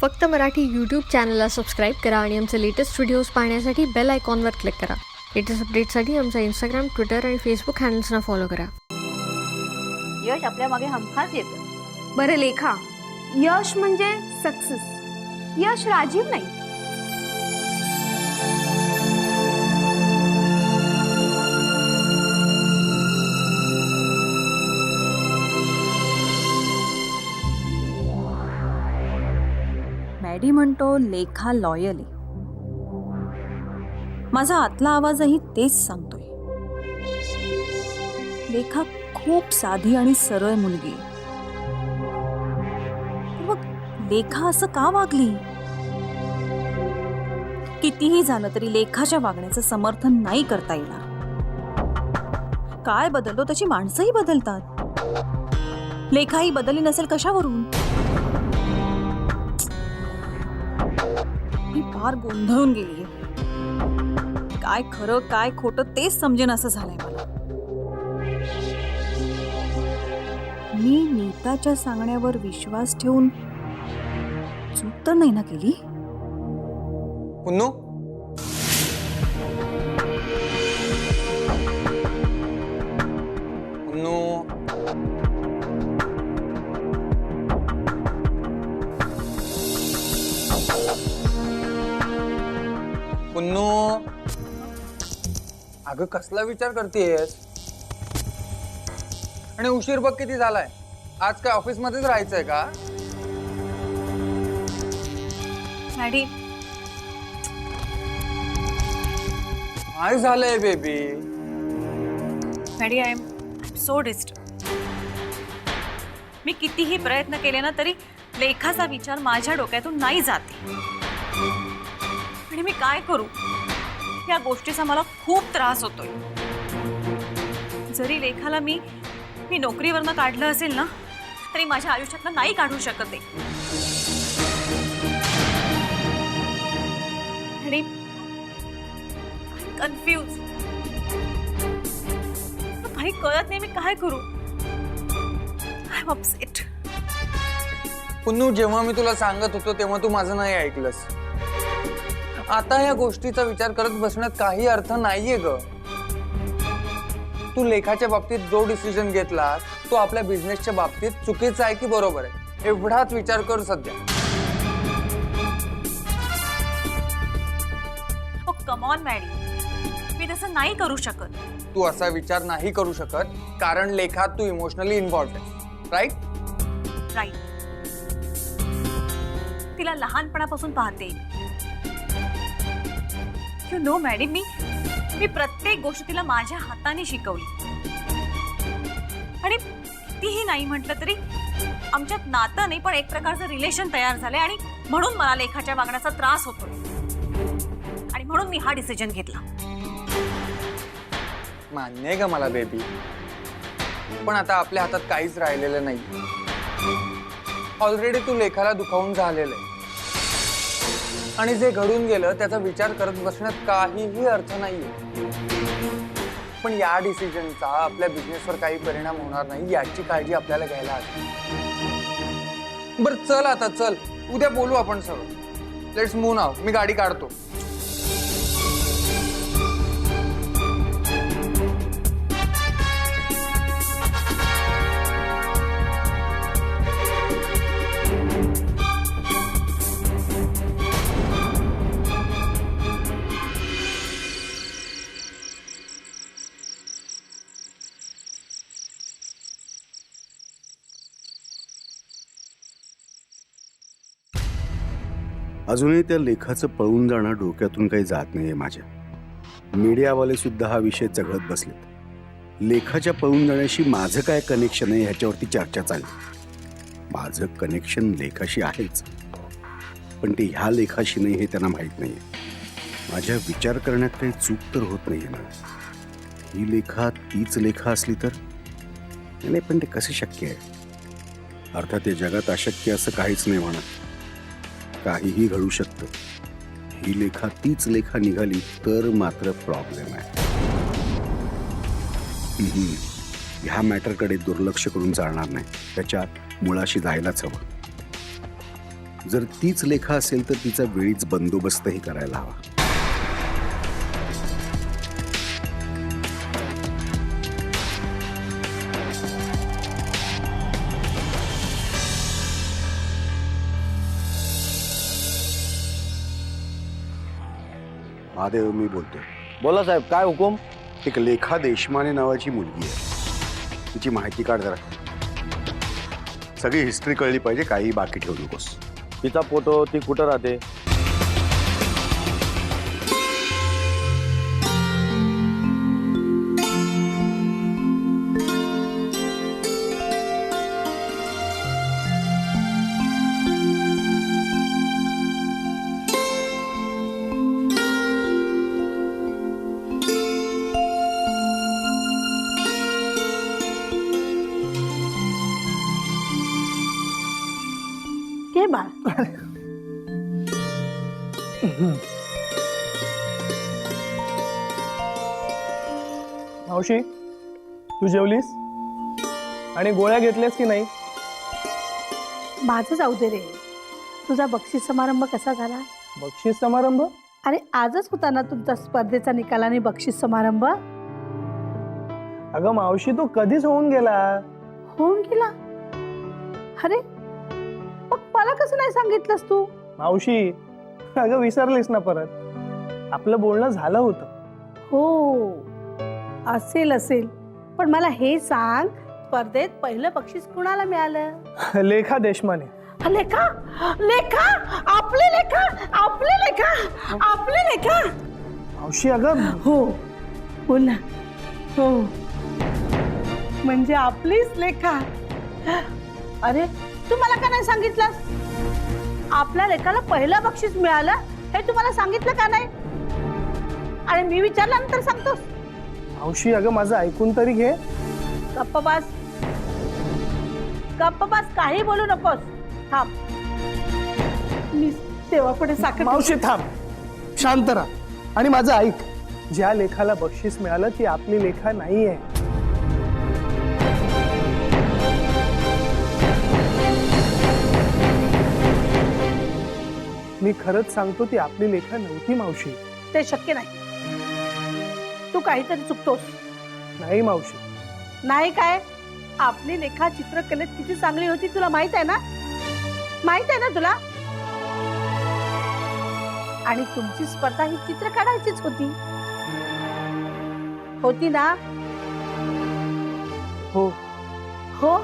फक्त मराठी यूट्यूब चॅनलला सबस्क्राईब करा आणि आमचे लेटेस्ट व्हिडिओज पाहण्यासाठी बेल आयकॉनवर क्लिक करा. लेटेस्ट अपडेटसाठी आमचा इंस्टाग्राम ट्विटर आणि फेसबुक हँडल्सना फॉलो करा. यश आपल्या मागे हमखास येतं. बरं लेखा. यश म्हणजे सक्सेस यश राजीव नाही. मॅडी म्हणतो लेखा लॉयल माझा आतला आवाजही तेच सांगतोय. लेखा खूप साधी आणि सरळ मुलगी मग लेखा असं का वागली? कितीही झालं तरी लेखाच्या वागण्याचं समर्थन नाही करता येणार. काय बदलतो त्याची माणसंही बदलतात. लेखाही बदलली नसेल कशावरून? फार गोंधळून गेली काय खरं काय खोटं तेच समजेन असं झालंय मला. मी नीताच्या सांगण्यावर विश्वास ठेवून चूक तर नाही ना केली? पुन्नू? पुन्नू. अगं कसला विचार करतेस आणि उशीर बघ किती झालाय. आज काय ऑफिस मध्येच राहायचंय का? मॅडी. काय झालंय baby? Maddy I am so disturbed मी कितीही प्रयत्न केले ना तरी लेखाचा विचार माझ्या डोक्यातून नाही जाते. आणि मी काय करू? या गोष्टीचा मला खूप त्रास होतोय. जरी लेखाला मी मी नोकरीवरनं काढलं असेल ना तरी माझ्या आयुष्यातनं नाही काढू शकत आहे आणि कन्फ्यूज काही कळत नाही मी काय करू? आय एम अपसेट पुन्नू जेव्हा मी तुला सांगत होतो तेव्हा तू माझं नाही ऐकलंस. आता या गोष्टीचा विचार करत बसण्यात काही अर्थ नाहीये ग. तू लेखाच्या बाबतीत जो डिसिजन घेतलास तो आपल्या बिझनेसच्या बाबतीत चुकीचा आहे की बरोबर आहे? एवढाच विचार कर सध्या. कमॉन मॅडी मी तसं नाही करू शकत. तू असा विचार नाही करू शकत कारण लेखात तू इमोशनली इन्व्हॉल्ड आहे. राईट राईट तिला लहानपणापासून पाहते. यू नो मॅडम मी मी प्रत्येक गोष्ट तिला माझ्या हाताने शिकवली. आणि तीही नाही म्हटलं तरी आमच्यात नातं नाही पण एक प्रकारचं रिलेशन तयार झालंय आणि म्हणून मला लेखाच्या वागण्याचा त्रास होतो आणि म्हणून मी हा डिसिजन घेतला. मान्य आहे का मला बेबी पण आता आपल्या हातात काहीच राहिलेलं नाही. ऑलरेडी तू लेखाला दुखावून झालेलं आहे. आणि जे घडून गेलं त्याचा विचार करत बसण्यात काहीही अर्थ नाहीये. पण या डिसिजनचा आपल्या बिझनेसवर काही परिणाम होणार नाही याची काळजी आपल्याला घ्यायला हवी. बर चल आता चल. उद्या बोलू आपण सगळं. लेट्स मून आव मी गाडी काढतो. अजूनही त्या लेखाचं पळून जाणं डोक्यातून काही जात नाही आहे माझ्या. मीडियावाले सुद्धा हा विषय चघळत बसलेत. लेखाच्या पळून जाण्याशी माझं काय कनेक्शन आहे ह्याच्यावरती चर्चा चालली. माझं कनेक्शन लेखाशी आहेच. पण ते ह्या लेखाशी नाही हे त्यांना माहीत नाही माझ्या विचार करण्यात काही चूक तर होत नाही ना. ही लेखा तीच लेखा असली तर? नाही पण ते कसं शक्य आहे? अर्थात या जगात अशक्य असं काहीच नाही म्हणत. काहीही घडू शकतं. ही लेखा तीच लेखा निघाली तर मात्र प्रॉब्लेम आहे. ह्या मॅटरकडे दुर्लक्ष करून चालणार नाही. त्याच्या मुळाशी जायलाच हवं. जर तीच लेखा असेल तर तिचा वेळीच बंदोबस्तही करायला हवा. महादेव मी बोलतोय. बोला साहेब काय हुकूम? एक लेखा देशमाने नावाची मुलगी आहे. तिची माहिती काढ जरा. सगळी हिस्ट्री कळली पाहिजे काही बाकी ठेवू नकोस. तिचा फोटो ती कुठं राहते? मावशी तू जेवलीस? आणि गोळ्या घेतल्यास की नाही? माझं जाऊ दे रे. तुझा बक्षीस समारंभ कसा झाला? बक्षीस समारंभ? अरे आजच होता ना तुमचा स्पर्धेचा निकाल आणि बक्षीस समारंभ? अगं मावशी तू कधीच होऊन गेला? होऊन गेला? अरे मग मला कसं नाही सांगितलंस तू? मावशी अगं विसरलीस ना परत. आपलं बोलणं झालं होतं. हो. असेल असेल. पण मला हे सांग स्पर्धेत पहिलं बक्षीस कुणाला मिळालं? लेखा देशमाने. लेखा? लेखा? आपले लेखा? आपले लेखा? आपले लेखा? मावशी अगं. हो. बोल ना. हो. म्हणजे आपलीच लेखा. अरे तू मला का नाही सांगितलंस? आपल्या लेखाला पहिलं बक्षीस मिळालं हे तुम्हाला सांगितलं का नाही? आणि मी विचारल्यानंतर सांगतोस. मावशी अगं माझं ऐकून तरी घे. गप्प बस गप्प बस काही बोलू नकोस. थांब. मी देवापुढे साखर मावशी थांब. शांत राहा. आणि माझं ऐक. ज्या लेखाला बक्षीस मिळालं ती आपली लेखा नाहीये. मी खरंच सांगतो ती आपली लेखा नव्हती मावशी. ते शक्य नाही. काहीतरी चुकतोस. नाही मावशी. नाही काय? आपली लेखा चित्रकलेत किती चांगली होती तुला माहीत आहे ना? माहीत आहे ना तुला? आणि तुमची स्पर्धा ही चित्र काढायचीच होती. होती ना? हो. हो?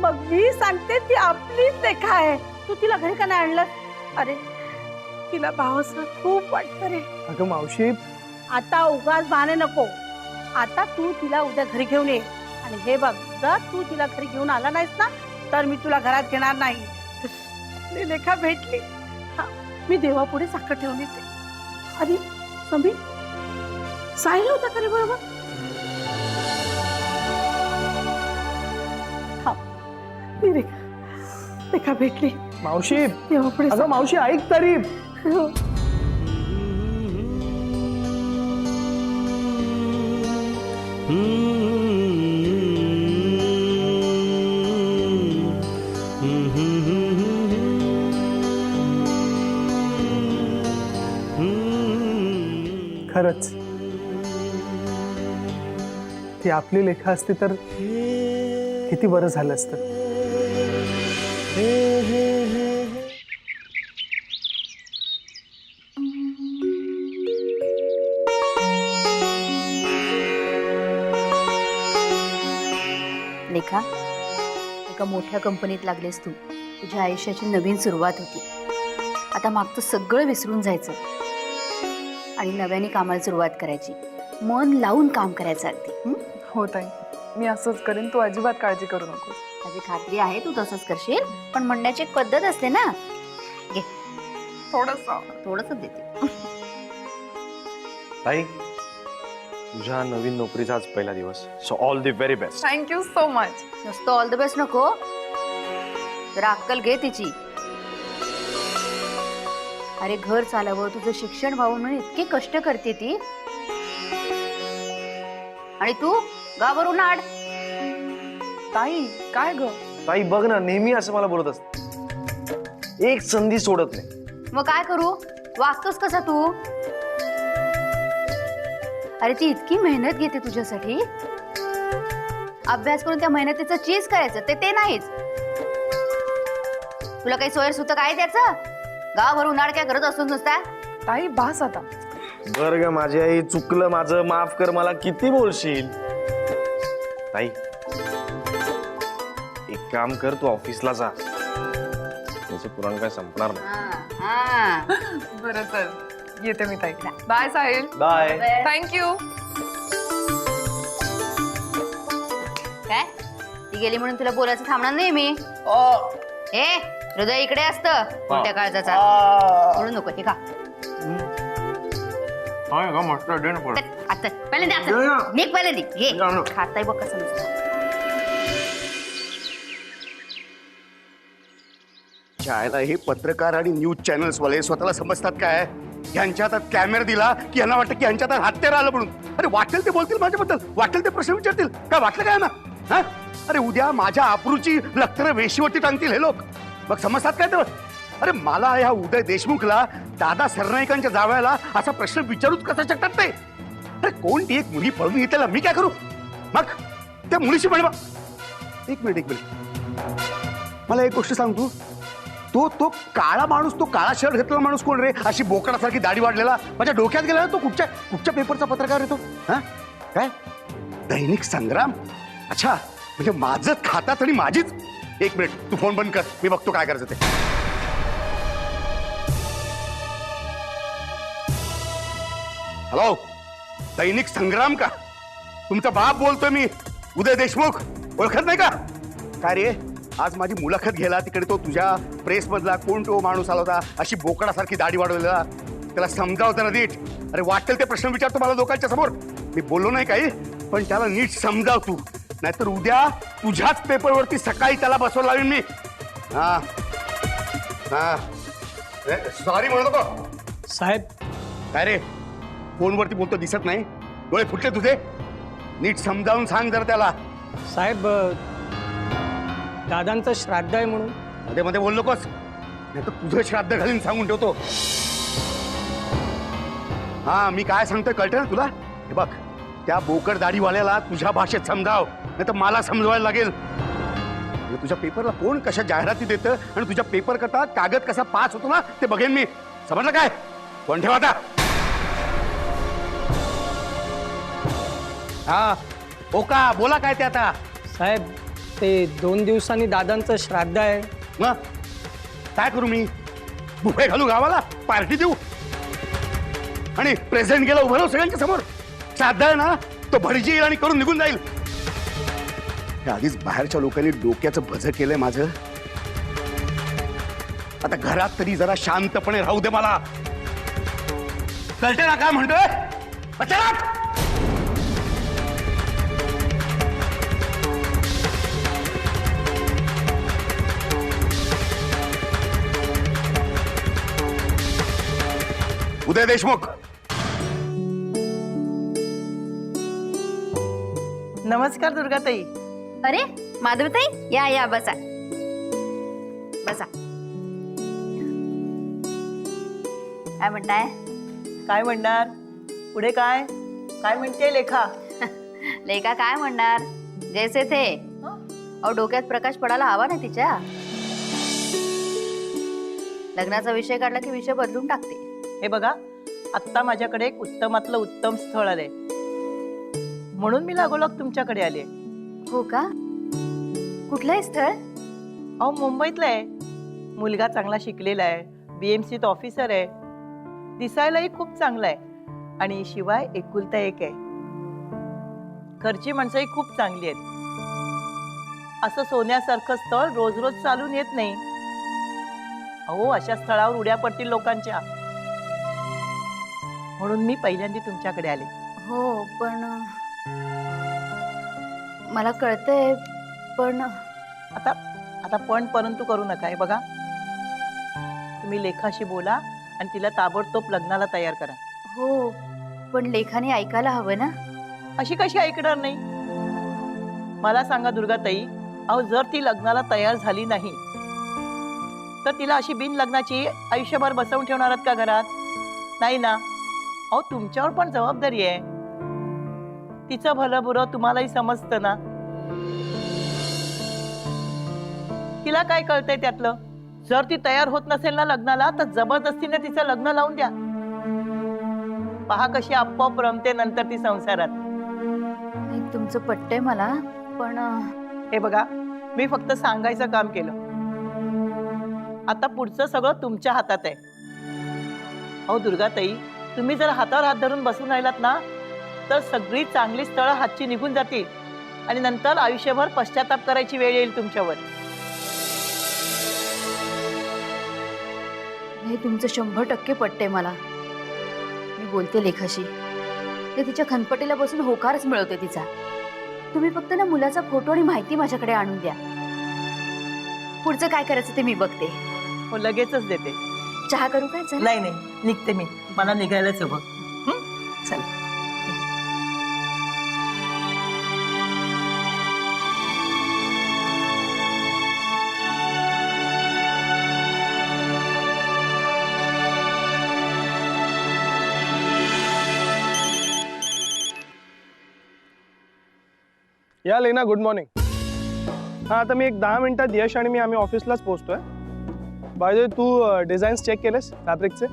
मग मी सांगते ती आपलीच लेखा आहे. तू तिला घरी का नाही आणलं अरे तिला भावाचं खूप वाटतं रे. अगं मावशी आता उगाच बहाणे नको. आता तू तिला उद्या घरी घेऊन ये. आणि हे बघ जर तू तिला घरी घेऊन आला नाहीस ना तर मी तुला घरात घेणार नाही. लेखा भेटली. हा, मी देवापुढे साखर ठेवून येते आणि समी साहिल होता का रे बरोबर? हा, मी रेखा रेखा भेटली. मावशी देवापुढे अगं मावशी ऐक तरी. साखर- आपली लेखा असती तर किती बरं झालं असतं. लेखा एका मोठ्या कंपनीत लागलेस तू. तुझ्या आयुष्याची नवीन सुरुवात होती. आता मागचं सगळं विसरून जायचं. आणि नव्याने कामाला सुरुवात करायची. मन लावून काम करायचं अगदी. हं? हो ताई. मी असंच करेन. तू अजिबात काळजी करू नको माझी खात्री आहे तू तसंच करशील. पण म्हणण्याची एक पद्धत असते ना. घे. थोडस. थोडस देते. ताई तुझ्या नवीन नोकरीचा आज पहिला दिवस. So all the very best thank you so much नुसतं ऑल द बेस्ट नको. जरा अक्कल घे तिची. अरे घर चालावं तुझं शिक्षण व्हावं म्हणून इतके कष्ट करते ती. आणि तू गावरून आड. ताई काय ग? ताई बघ ना नेहमी असं मला बोलत असत. एक संधी सोडत नाही. मग काय करू? वागतोस कसा तू? अरे ती इतकी मेहनत घेते तुझ्यासाठी. अभ्यास करून त्या मेहनतीचं चीज करायचं ते ते नाहीच. तुला काही सोयर सुत काय त्याचं? गावभर उन्हाळ काय करत असून नुसता? ताई बास आता. बर ग माझी आई चुकलं माझं. माफ कर मला किती बोलशील? ताई एक काम कर तू ऑफिसला जा. त्याचं पुराण काय संपणार नाही. हा, हा. बरं चल. येते मी ताई. बाय साहिल. बाय. थँक्यू काय? ती गेली म्हणून तुला बोलायचं थांबणार नाही मी? ए हृदय इकडे असतं. कोणत्या काळजाचा. म्हणू नको हे का मस्त दे ना परत. आता पहिले दे दे ना. आता. निघ पहिले दे. घे. दे ना. खाताय बघ कसं नुसतं शाळेला हे पत्रकार आणि न्यूज चॅनल्स वाले स्वतःला समजतात काय? यांच्या हातात कॅमेरा दिला की यांना वाटतं की यांच्या हातात हत्यार आलं म्हणून. अरे वाटेल ते बोलतील माझ्याबद्दल. वाटेल ते प्रश्न विचारतील. काय वाटलं काय ना हा? अरे उद्या माझ्या अप्रूची लखतर वेशीवरती टांगतील हे लोक. मग समजतात काय तर अरे मला ह्या उदय देशमुखला दादा सरनाईकांच्या जावयाला असा प्रश्न विचारूच कसा शकतात ते? अरे कोणती एक मुली पळून येते मी काय करू? मग त्या मुलीशी म्हणवा एक मिनिट एक मिनिट. मला एक गोष्ट सांग तू. तो तो काळा माणूस तो काळा शर्ट घेतलेला माणूस कोण रे? अशी बोकडासारखी दाढी वाढलेला. माझ्या डोक्यात गेला तो कुठच्या कुठच्या पेपरचा पत्रकार येतो हा? काय? दैनिक संग्राम? अच्छा म्हणजे माझंच खातात आणि माझीच? एक मिनिट तू फोन बंद कर. मी बघतो काय करायचं ते. हॅलो? दैनिक संग्राम का? तुमचा बाप बोलतोय मी. उदय देशमुख. ओळखत नाही का? काय रे? आज माझी मुलाखत घ्यायला तिकडे तो तुझ्या प्रेस मधला कोण तो माणूस आला होता? अशी बोकडासारखी दाढी वाढवलेला. त्याला समजावतं ना नीट. अरे वाटेल ते प्रश्न विचारतो मला लोकांच्या समोर. मी बोललो नाही काही पण त्याला नीट समजाव तू. नाहीतर उद्या तुझ्याच पेपरवरती सकाळी त्याला बसवलं लावीन मी. हा. हा. सॉरी म्हणू नको. साहेब. काय रे? फोनवरती बोलतो दिसत नाही. डोळे फुटले तुझे. नीट समजावून सांग जरा त्याला. साहेब दादांचं श्राद्ध आहे म्हणून. मध्ये मध्ये बोल नकोस. नाही तर तुझं श्राद्ध घालून सांगून ठेवतो. हा मी काय सांगतोय कळतं ना तुला? हे बघ त्या बोकड दाढीवाल्याला तुझ्या भाषेत समजाव नाही तर मला समजवायला लागेल. तुझ्या पेपरला कोण कशा जाहिराती देतं आणि तुझ्या पेपर करता कागद कसा पास होतो ना ते बघेन मी. समजलं काय? कोण ठेवा आता. हा. ओका बोला काय ते आता? साहेब ते दोन दिवसांनी दादांचं श्राद्ध आहे. मग? काय करू मी? बुफे घालू गावाला पार्टी देऊ. आणि प्रेझेंट गेला उभं राहू सगळ्यांच्या समोर. श्राद्ध आहे ना तो भडजी येईल आणि करून निघून जाईल. हे आधीच बाहेरच्या लोकांनी डोक्याचं भज केलंय माझं. आता घरात तरी जरा शांतपणे राहू दे मला. कळते ना काय म्हणतोय? अचानक! उदय देशमुख. नमस्कार दुर्गाताई. अरे माधवताई या या बसा. बसा. काय म्हणताय? काय म्हणणार? पुढे काय? काय म्हणते लेखा? लेका काय म्हणणार? जैसे थे. अहो डोक्यात प्रकाश पडायला हवा ना तिच्या. लग्नाचा विषय काढला की विषय बदलून टाकते. हे बघा आत्ता माझ्याकडे एक उत्तमातलं उत्तम स्थळ आलंय. म्हणून मी लागोलाग तुमच्याकडे आले हो का? कुठलं आहे स्थळ? अहो मुंबईतलं आहे. मुलगा चांगला शिकलेला आहे. बीएमसीत ऑफिसर आहे. दिसायलाही खूप चांगला आहे. आणि शिवाय एकुलता एक आहे. घरची माणसंही खूप चांगली आहेत. असं सोन्यासारखं स्थळ रोज रोज चालून येत नाही. अहो अशा स्थळावर उड्या पडतील लोकांच्या. म्हणून मी पहिल्यांदा तुमच्याकडे आले. हो पण मला कळतंय पण आता आता पण परंतु करू नका हे बघा. तुम्ही लेखाशी बोला आणि तिला ताबडतोब लग्नाला तयार करा. हो पण लेखाने ऐकायला हवं ना? अशी कशी ऐकणार नाही? मला सांगा दुर्गाताई अहो जर ती लग्नाला तयार झाली नाही तर तिला अशी बिन लग्नाची आयुष्यभर बसवून ठेवणार आहात का घरात? नाही ना? अहो तुमच्यावर पण जबाबदारी आहे. तिचं भलं बुरं तुम्हालाही समजतं ना? तिला काय कळतंय त्यातलं? जर ती तयार होत नसेल ना लग्नाला तर जबरदस्तीने तिचं लग्न लावून द्या. पहा कशी आपोआप रमते नंतर ती संसारात. नाही, तुमचं पटतंय मला पण अं, हे बघा मी फक्त सांगायचं काम केलं. आता पुढचं सगळं तुमच्या हातात आहे. अहो दुर्गाताई तुम्ही जर हातावर हात धरून बसून राहिलात ना तर सगळी चांगली स्थळं हातची निघून जातील आणि नंतर आयुष्यभर पश्चाताप करायची वेळ येईल तुमच्यावर. हे तुमचं शंभर टक्के पटतंय मला. मी बोलते लेखाशी. ते तिच्या खनपटीला बसून होकारच मिळवते तिचा. तुम्ही फक्त ना मुलाचा फोटो आणि माहिती माझ्याकडे आणून द्या. पुढचं काय करायचं ते मी बघते. हो लगेचच देते. चहा करू काय? नाही नाही. निघते मी. मला निघायलाच हवं चल. या लेना गुड मॉर्निंग हां आता मी एक दहा मिनिटात यश आणि मी आम्ही ऑफिसलाच पोहोचतोय. बाय तू डिझाईन्स चेक केलेस फॅब्रिकचे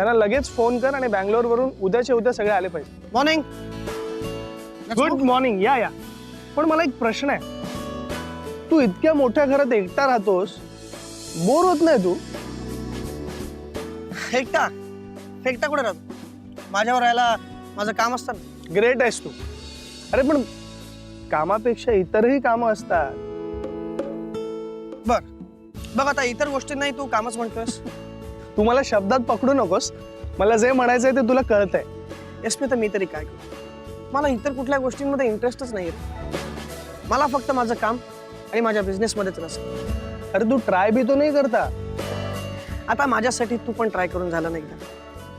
त्यांना लगेच फोन कर आणि बँगलोरवरून उद्याच्या उद्या सगळे आले पाहिजे. मॉर्निंग गुड मॉर्निंग या या. पण मला एक प्रश्न आहे. तू इतक्या मोठ्या घरात एकटा राहतोस बोर होत नाही तू? एकटा? एकटा कुठे राहतो? माझ्यावर राहायला माझं काम असतं ना. ग्रेट आहेस तू. अरे पण कामापेक्षा इतरही कामं असतात. बघ आता इतर गोष्टी नाही तू कामच म्हणतोयस. तू मला शब्दात पकडू नकोस. मला जे म्हणायचं आहे ते तुला कळतं आहे यश मी तर मी तरी काय करू? मला इतर कुठल्या गोष्टींमध्ये इंटरेस्टच नाही येत मला फक्त माझं काम आणि माझ्या बिझनेसमध्येच रस अरे तू ट्राय बी तो नाही करता. आता माझ्यासाठी तू पण ट्राय करून झालं नाही एकदा.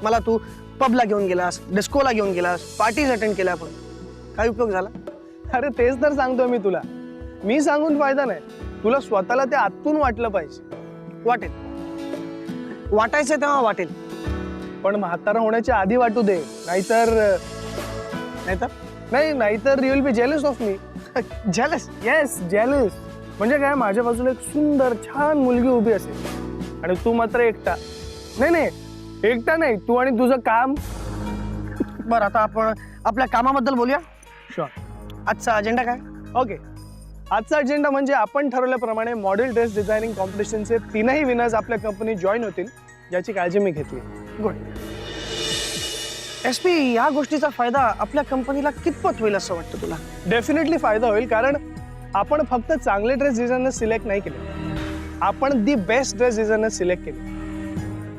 मला तू पबला घेऊन गेलास डिस्कोला घेऊन गेलास पार्टीज अटेंड केल्या पण. काय उपयोग झाला? अरे तेच तर सांगतोय मी तुला. मी सांगून फायदा नाही. तुला स्वतःला ते आतून वाटलं पाहिजे. वाटेल वाटायचं तेव्हा वाटेल. पण म्हातारा होण्याच्या आधी वाटू दे नाहीतर नाहीतर? नाही नाहीतर you will be jealous of me jealous yes jealous म्हणजे काय माझ्या बाजूला एक सुंदर छान मुलगी उभी असेल. आणि तू मात्र एकटा. नाही नाही. एकटा नाही. तू आणि तुझं काम. बरं आता आपण आपल्या कामाबद्दल बोलूया? शुअर आजचा अजेंडा काय? ओके आजचा अजेंडा म्हणजे आपण ठरवल्याप्रमाणे मॉडेल ड्रेस डिझायनिंग कॉम्पिटिशनचे तीनही विनर्स आपल्या कंपनी जॉईन होतील याची काळजी मी घेतली. गुड एस पी या गोष्टीचा फायदा आपल्या कंपनीला कितपत होईल असं वाटतं तुला? डेफिनेटली फायदा होईल कारण आपण फक्त चांगले ड्रेस डिझायनर सिलेक्ट नाही केले. आपण the best dress designer select केले.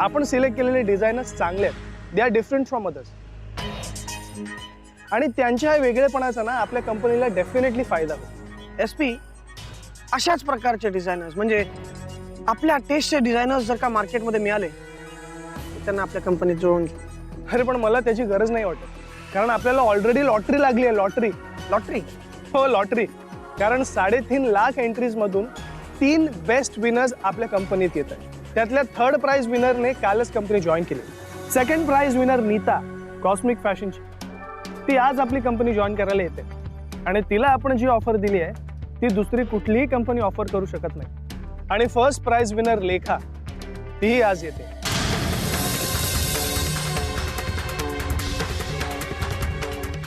आपण सिलेक्ट केलेले डिझायनर्स चांगले आहेत. They are different from others आणि त्यांच्या ह्या वेगळेपणाचा ना आपल्या कंपनीला डेफिनेटली फायदा होईल. एस पी अशाच प्रकारचे डिझायनर्स म्हणजे आपल्या टेस्टचे डिझायनर्स जर का मार्केटमध्ये मिळाले तर त्यांना आपल्या कंपनीत घे. अरे पण मला त्याची गरज नाही वाटत. कारण आपल्याला ऑलरेडी लॉटरी लागली आहे लॉटरी लॉटरी हो लॉटरी कारण साडेतीन लाख एंट्रीज मधून तीन बेस्ट विनर्स आपल्या कंपनीत येत आहेत. त्यातल्या थर्ड प्राइज विनरने कालच कंपनी जॉईन केली. Second prize winner Nita cosmic फॅशनची ती आज आपली कंपनी जॉईन करायला येते. आणि तिला आपण जी ऑफर दिली आहे ती दुसरी कुठलीही कंपनी ऑफर करू शकत नाही. आणि फर्स्ट प्राइज विनर लेखा तीही आज येते.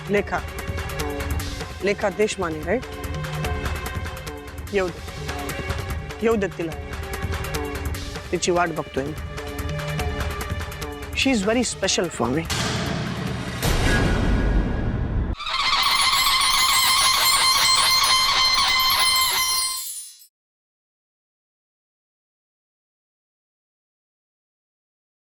लेखा. लेखा देशमाने राईट येऊ दे. येऊ देत तिला. तिची वाट बघतोय she is very special for me